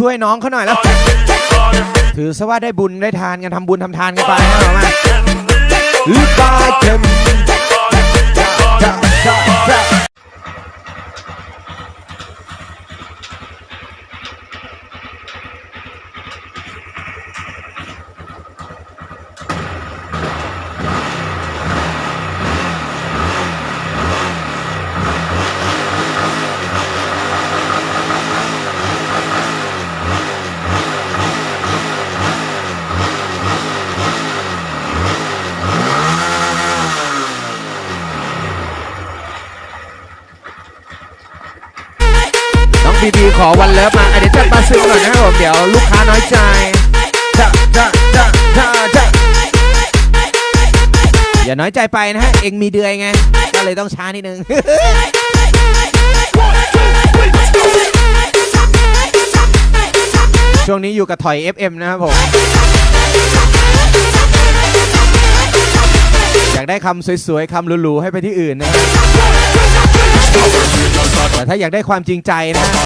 ช่วยน้องเขาหน่อยแล้ว ถือซะว่าได้บุญได้ทานกันทำบุญทำทานกันไปนะเอามอือบายเข็มา น้องบีบีขอวันเลิฟมาอะเดี๋ยวจัดปลาซึงหน่อยนะครับผมเดี๋ยวลูกค้าน้อยใจจ้าจ้าจ้าจ้าจ้าอย่าน้อยใจไปนะฮะ เองมีเดือยไง ก็เลยต้องช้านิดนึงช่วงนี้อยู่กับถอย FM นะครับผม อยากได้คำสวยๆคำหรูๆให้ไปที่อื่นนะแต่ถ้าอยากได้ความจริงใจนะ